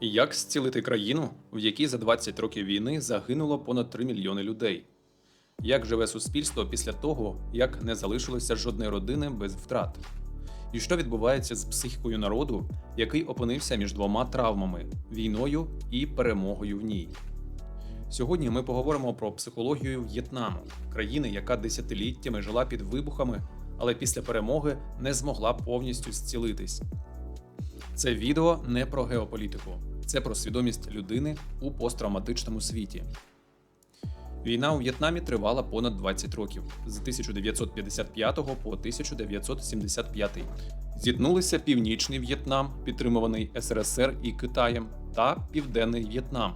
Як зцілити країну, в якій за 20 років війни загинуло понад 3 мільйони людей? Як живе суспільство після того, як не залишилося жодної родини без втрат? І що відбувається з психікою народу, який опинився між двома травмами війною і перемогою в ній? Сьогодні ми поговоримо про психологію В'єтнаму, країни, яка десятиліттями жила під вибухами, але після перемоги не змогла повністю зцілитись. Це відео не про геополітику, це про свідомість людини у посттравматичному світі. Війна у В'єтнамі тривала понад 20 років з 1955 по 1975. Зіткнулися Північний В'єтнам, підтримуваний СРСР і Китаєм, та Південний В'єтнам,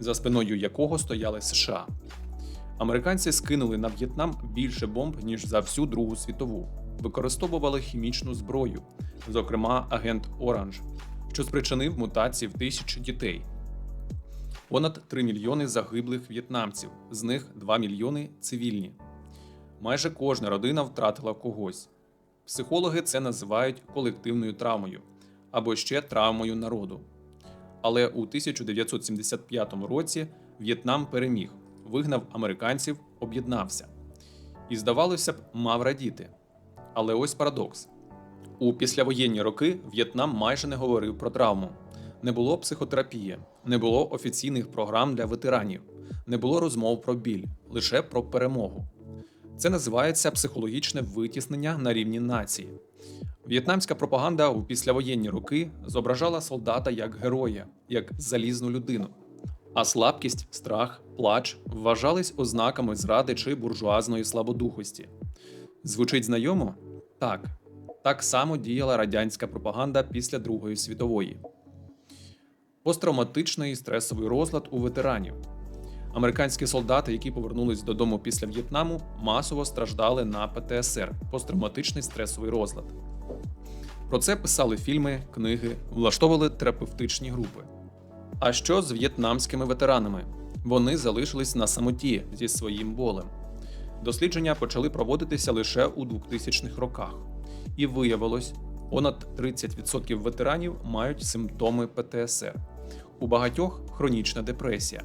за спиною якого стояли США. Американці скинули на В'єтнам більше бомб ніж за всю Другу світову, використовували хімічну зброю, зокрема агент Оранж, що спричинив мутації в тисячі дітей. Понад 3 мільйони загиблих в'єтнамців, з них 2 мільйони цивільні. Майже кожна родина втратила когось. Психологи це називають колективною травмою або ще травмою народу. Але у 1975 році В'єтнам переміг, вигнав американців, об'єднався. І, здавалося б, мав радіти. Але ось парадокс: у післявоєнні роки В'єтнам майже не говорив про травму. Не було психотерапії, не було офіційних програм для ветеранів, не було розмов про біль, лише про перемогу. Це називається психологічне витіснення на рівні нації. В'єтнамська пропаганда у післявоєнні роки зображала солдата як героя, як залізну людину. А слабкість, страх, плач вважались ознаками зради чи буржуазної слабодухості. Звучить знайомо? Так. Так само діяла радянська пропаганда після Другої світової. Посттравматичний стресовий розлад у ветеранів. Американські солдати, які повернулись додому після В'єтнаму, масово страждали на ПТСР посттравматичний стресовий розлад. Про це писали фільми, книги, влаштовували терапевтичні групи. А що з в'єтнамськими ветеранами? Вони залишились на самоті зі своїм болем. Дослідження почали проводитися лише у 2000-х роках, і виявилось, понад 30% ветеранів мають симптоми ПТСР. У багатьох хронічна депресія,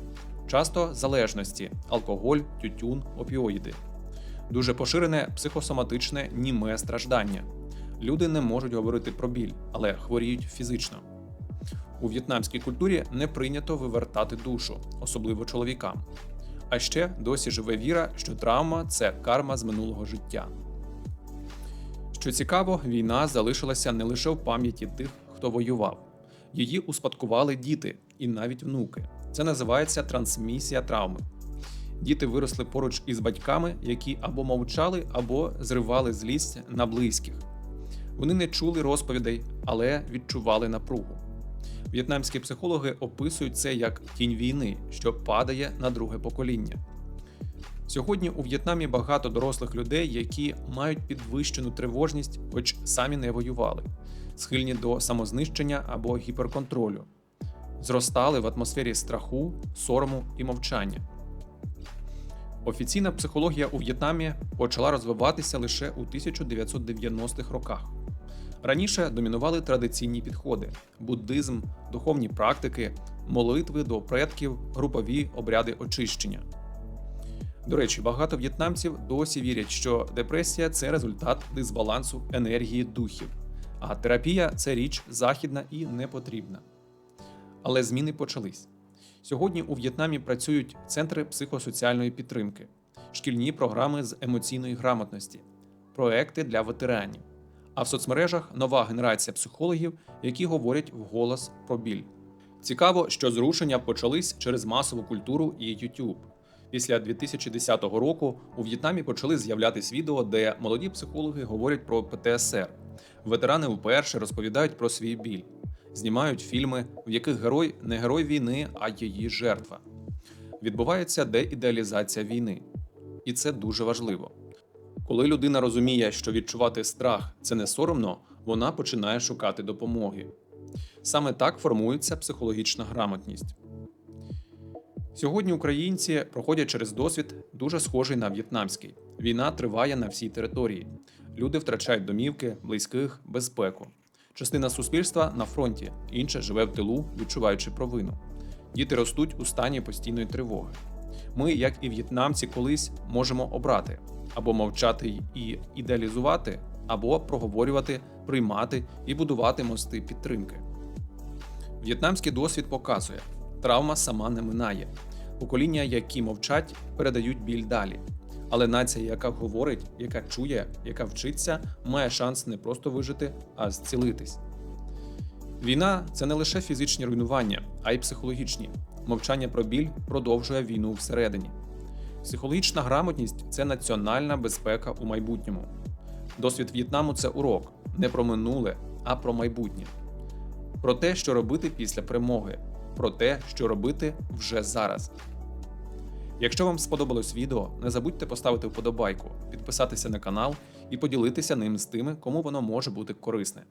часто залежності, алкоголь, тютюн, опіоїди. Дуже поширене психосоматичне німе страждання. Люди не можуть говорити про біль, але хворіють фізично. У в'єтнамській культурі не прийнято вивертати душу, особливо чоловікам. А ще досі живе віра, що травма це карма з минулого життя. Що цікаво, війна залишилася не лише в пам'яті тих, хто воював. Її успадкували діти і навіть внуки. Це називається трансмісія травми. Діти виросли поруч із батьками, які або мовчали, або зривали злість на близьких. Вони не чули розповідей, але відчували напругу. В'єтнамські психологи описують це як тінь війни, що падає на друге покоління. Сьогодні у В'єтнамі багато дорослих людей, які мають підвищену тривожність, хоч самі не воювали, схильні до самознищення або гіперконтролю, зростали в атмосфері страху, сорому і мовчання. Офіційна психологія у В'єтнамі почала розвиватися лише у 1990-х роках. Раніше домінували традиційні підходи: буддизм, духовні практики, молитви до предків, групові обряди очищення. До речі, багато в'єтнамців досі вірять, що депресія це результат дисбалансу енергії духів, а терапія це річ західна і непотрібна. Але зміни почались. Сьогодні у В'єтнамі працюють центри психосоціальної підтримки, шкільні програми з емоційної грамотності, проекти для ветеранів. А в соцмережах нова генерація психологів, які говорять вголос про біль. Цікаво, що зрушення почались через масову культуру і YouTube. Після 2010 року у В'єтнамі почали з'являтись відео, де молоді психологи говорять про ПТСР. Ветерани вперше розповідають про свій біль, знімають фільми, в яких герой не герой війни, а її жертва. Відбувається деідеалізація війни, і це дуже важливо. Коли людина розуміє, що відчувати страх це не соромно, вона починає шукати допомоги. Саме так формується психологічна грамотність. Сьогодні українці проходять через досвід дуже схожий на в'єтнамський. Війна триває на всій території. Люди втрачають домівки, близьких, безпеку. Частина суспільства на фронті, інша живе в тилу, відчуваючи провину. Діти ростуть у стані постійної тривоги. Ми, як і в'єтнамці, колись можемо обрати або мовчати і ідеалізувати, або проговорювати, приймати і будувати мости підтримки. В'єтнамський досвід показує, травма сама не минає. Покоління, які мовчать, передають біль далі. Але нація, яка говорить, яка чує, яка вчиться, має шанс не просто вижити, а зцілитись. Війна це не лише фізичні руйнування, а й психологічні. Мовчання про біль продовжує війну всередині. Психологічна грамотність це національна безпека у майбутньому. Досвід В'єтнаму це урок не про минуле, а про майбутнє. Про те, що робити після перемоги, про те, що робити вже зараз. Якщо вам сподобалось відео, не забудьте поставити вподобайку, підписатися на канал і поділитися ним з тими, кому воно може бути корисне.